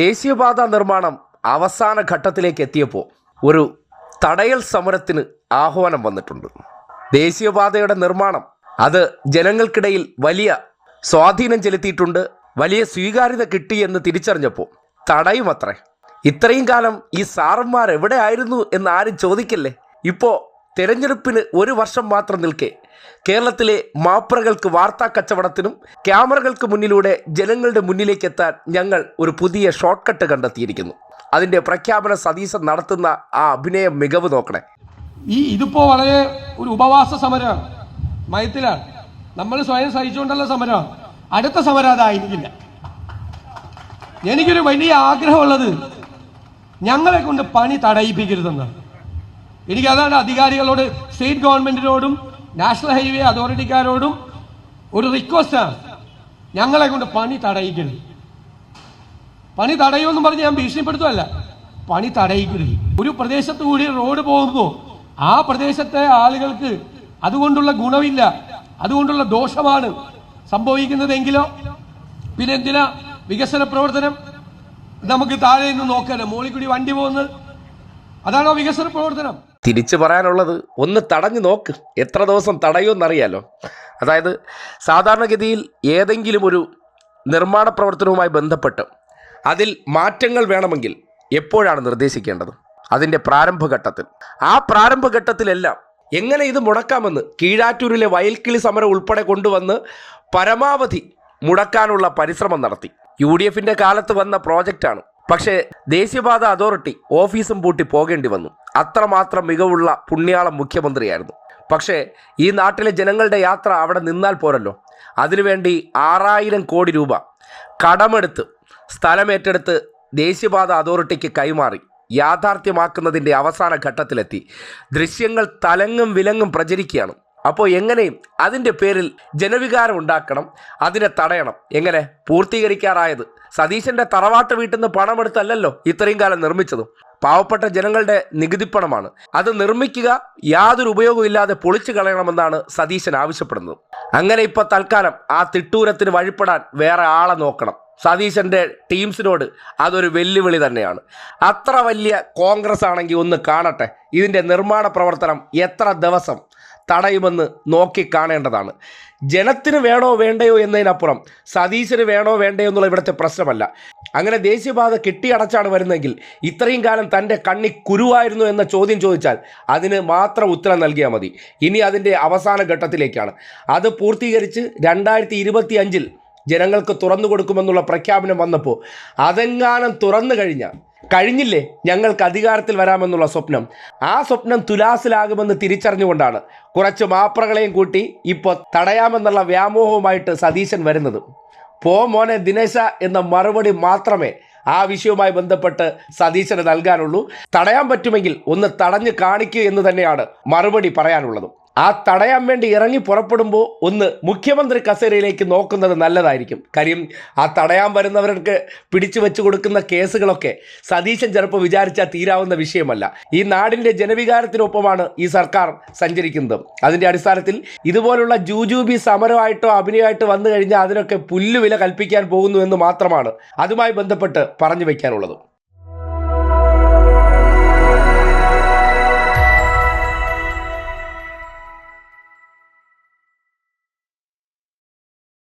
ദേശീയപാത നിർമ്മാണം അവസാന ഘട്ടത്തിലേക്ക് എത്തിയപ്പോൾ ഒരു തടയൽ സമരത്തിന് ആഹ്വാനം വന്നിട്ടുണ്ട്. ദേശീയപാതയുടെ നിർമ്മാണം അത് ജനങ്ങൾക്കിടയിൽ വലിയ സ്വാധീനം ചെലുത്തിയിട്ടുണ്ട് വലിയ സ്വീകാര്യത കിട്ടി എന്ന് തിരിച്ചറിഞ്ഞപ്പോൾ തടയുമത്രേ. ഇത്രയും കാലം ഈ സാറന്മാർ എവിടെ ആയിരുന്നു എന്ന് ആരും ചോദിക്കല്ലേ? ഇപ്പോൾ തെരഞ്ഞെടുപ്പിന് ഒരു വർഷം മാത്രം നിൽക്കെ. കേരളത്തിലെ മാപ്രകൾക്ക് വാർത്താ കച്ചവടത്തിനും ക്യാമറകൾക്ക് മുന്നിലൂടെ ജനങ്ങളുടെ മുന്നിലേക്ക് എത്താൻ ഞങ്ങൾ ഒരു പുതിയ ഷോർട്ട് കട്ട് കണ്ടെത്തിയിരിക്കുന്നു. അതിന്റെ പ്രഖ്യാപന സതീശൻ നടത്തുന്ന ആ അഭിനയ മികവ് നോക്കണേ. ഈ ഇതിപ്പോ വളരെ ഒരു ഉപവാസ സമരമാണ്. മയത്തിലാണ്. നമ്മൾ സ്വയം സഹിച്ചുകൊണ്ടുള്ള സമരമാണ്. അടുത്ത സമരം അതായിരിക്കില്ല. എനിക്കൊരു വലിയ ആഗ്രഹമുള്ളത് ഞങ്ങളെ കൊണ്ട് പണി തടയിപ്പിക്കരുതെന്നാണ്. എനിക്ക് അതാണ് അധികാരികളോട് സ്റ്റേറ്റ് ഗവൺമെന്റിനോടും നാഷണൽ ഹൈവേ അതോറിറ്റിക്കാരോടും ഒരു റിക്വസ്റ്റാണ് ഞങ്ങളെ കൊണ്ട് പണി തടയിക്കരുത് പണി തടയുമെന്ന് പറഞ്ഞ് ഞാൻ ഭീഷണിപ്പെടുത്തുമല്ല പണി തടയിക്കരുത് ഒരു പ്രദേശത്ത് കൂടി റോഡ് പോകുമ്പോൾ ആ പ്രദേശത്തെ ആളുകൾക്ക് അതുകൊണ്ടുള്ള ഗുണമില്ല. അതുകൊണ്ടുള്ള ദോഷമാണ് സംഭവിക്കുന്നതെങ്കിലോ? പിന്നെ എന്തിനാ വികസന പ്രവർത്തനം? നമുക്ക് താഴെ നിന്ന് നോക്കാനോ മോളിക്കുടി കൂടി വണ്ടി പോകുന്നത്? അതാണോ വികസന പ്രവർത്തനം? തിരിച്ചു പറയാനുള്ളത് ഒന്ന് തടഞ്ഞു നോക്ക്. എത്ര ദിവസം തടയുമെന്നറിയാലോ. അതായത് സാധാരണഗതിയിൽ ഏതെങ്കിലും ഒരു നിർമ്മാണ പ്രവർത്തനവുമായി ബന്ധപ്പെട്ട് അതിൽ മാറ്റങ്ങൾ വേണമെങ്കിൽ എപ്പോഴാണ് നിർദ്ദേശിക്കേണ്ടത്? അതിന്റെ പ്രാരംഭഘട്ടത്തിൽ. ആ പ്രാരംഭഘട്ടത്തിലെല്ലാം എങ്ങനെ ഇത് മുടക്കാമെന്ന് കീഴാറ്റൂരിലെ വയൽക്കിളി സമരം ഉൾപ്പെടെ കൊണ്ടുവന്ന് പരമാവധി മുടക്കാനുള്ള പരിശ്രമം നടത്തി. യു ഡി എഫിന്റെ കാലത്ത് വന്ന പ്രോജക്റ്റാണ്. പക്ഷേ ദേശീയപാത അതോറിറ്റി ഓഫീസും പൂട്ടി പോകേണ്ടി വന്നു. അത്രമാത്രം മികവുള്ള പുണ്യാളം മുഖ്യമന്ത്രിയായിരുന്നു. പക്ഷേ ഈ നാട്ടിലെ ജനങ്ങളുടെ യാത്ര അവിടെ നിന്നാൽ പോരല്ലോ. അതിനുവേണ്ടി ആറായിരം കോടി രൂപ കടമെടുത്ത് സ്ഥലമേറ്റെടുത്ത് ദേശീയപാത അതോറിറ്റിക്ക് കൈമാറി യാഥാർത്ഥ്യമാക്കുന്നതിന്റെ അവസാന ഘട്ടത്തിലെത്തി. ദൃശ്യങ്ങൾ തലങ്ങും വിലങ്ങും പ്രചരിക്കുകയാണ്. അപ്പോൾ എങ്ങനെയും അതിന്റെ പേരിൽ ജനവികാരം ഉണ്ടാക്കണം അതിനെ തടയണം? എങ്ങനെ? പൂർത്തീകരിക്കാറായത്. സതീശന്റെ തറവാട്ട് വീട്ടിൽ നിന്ന് പണമെടുത്തല്ലല്ലോ ഇത്രയും കാലം നിർമ്മിച്ചതും. പാവപ്പെട്ട ജനങ്ങളുടെ നികുതിപ്പണമാണ് അത് നിർമ്മിക്കുക യാതൊരു ഉപയോഗമില്ലാതെ പൊളിച്ചു കളയണമെന്നാണ് സതീശൻ ആവശ്യപ്പെടുന്നത്. അങ്ങനെ ഇപ്പോൾ തൽക്കാലം ആ തിട്ടൂരത്തിന് വഴിപ്പെടാൻ വേറെ ആളെ നോക്കണം. സതീശന്റെ ടീംസിനോട് അതൊരു വെല്ലുവിളി തന്നെയാണ്. അത്ര വലിയ കോൺഗ്രസ് ആണെങ്കിൽ ഒന്ന് കാണട്ടെ. ഇതിന്റെ നിർമ്മാണ പ്രവർത്തനം എത്ര ദിവസം തടയുമെന്ന് നോക്കി കാണേണ്ടതാണ്. ജനത്തിന് വേണോ വേണ്ടയോ എന്നതിനപ്പുറം സതീശന് വേണോ വേണ്ടയോ എന്നുള്ള ഇവിടുത്തെ പ്രശ്നമല്ല. അങ്ങനെ ദേശീയപാത കെട്ടിയടച്ചാണ് വരുന്നതെങ്കിൽ ഇത്രയും കാലം തന്റെ കണ്ണി കുരുവായിരുന്നു എന്ന ചോദ്യം ചോദിച്ചാൽ അതിന് മാത്രം ഉത്തരം നൽകിയാൽ മതി. ഇനി അതിന്റെ അവസാന ഘട്ടത്തിലേക്കാണ്. അത് പൂർത്തീകരിച്ച് രണ്ടായിരത്തി ഇരുപത്തി അഞ്ചിൽ ജനങ്ങൾക്ക് തുറന്നു കൊടുക്കുമെന്നുള്ള പ്രഖ്യാപനം വന്നപ്പോൾ അതെങ്ങാനും തുറന്നു കഴിഞ്ഞാൽ കഴിഞ്ഞില്ലേ? ഞങ്ങൾക്ക് അധികാരത്തിൽ വരാമെന്നുള്ള സ്വപ്നം. ആ സ്വപ്നം തുലാസിലാകുമെന്ന് തിരിച്ചറിഞ്ഞുകൊണ്ടാണ് കുറച്ച് മാപ്രകളെയും കൂട്ടി ഇപ്പോൾ തടയാമെന്നുള്ള വ്യാമോഹവുമായിട്ട് സതീശൻ വരുന്നത്. പോ മോനെ ദിനേശ എന്ന മറുപടി മാത്രമേ ആ വിഷയവുമായി ബന്ധപ്പെട്ട് സതീശന് നൽകാനുള്ളൂ. തടയാൻ പറ്റുമെങ്കിൽ ഒന്ന് തടഞ്ഞു കാണിക്കൂ എന്ന് തന്നെയാണ് മറുപടി പറയാനുള്ളത്. ആ തടയാൻ വേണ്ടി ഇറങ്ങി പുറപ്പെടുമ്പോൾ ഒന്ന് മുഖ്യമന്ത്രി കസേരയിലേക്ക് നോക്കുന്നത് നല്ലതായിരിക്കും. കാര്യം ആ തടയാൻ വരുന്നവർക്ക് പിടിച്ചു വെച്ച് കൊടുക്കുന്ന കേസുകളൊക്കെ സതീശൻ ചിലപ്പോൾ വിചാരിച്ചാൽ തീരാവുന്ന വിഷയമല്ല. ഈ നാടിന്റെ ജനവികാരത്തിനൊപ്പമാണ് ഈ സർക്കാർ സഞ്ചരിക്കുന്നത്. അതിന്റെ അടിസ്ഥാനത്തിൽ ഇതുപോലുള്ള ജൂജൂബി സമരമായിട്ടോ അഭിനയമായിട്ടോ വന്നു കഴിഞ്ഞാൽ അതിനൊക്കെ പുല്ലുവില കൽപ്പിക്കാൻ പോകുന്നു എന്ന് മാത്രമാണ് അതുമായി ബന്ധപ്പെട്ട് പറഞ്ഞു വയ്ക്കാനുള്ളത്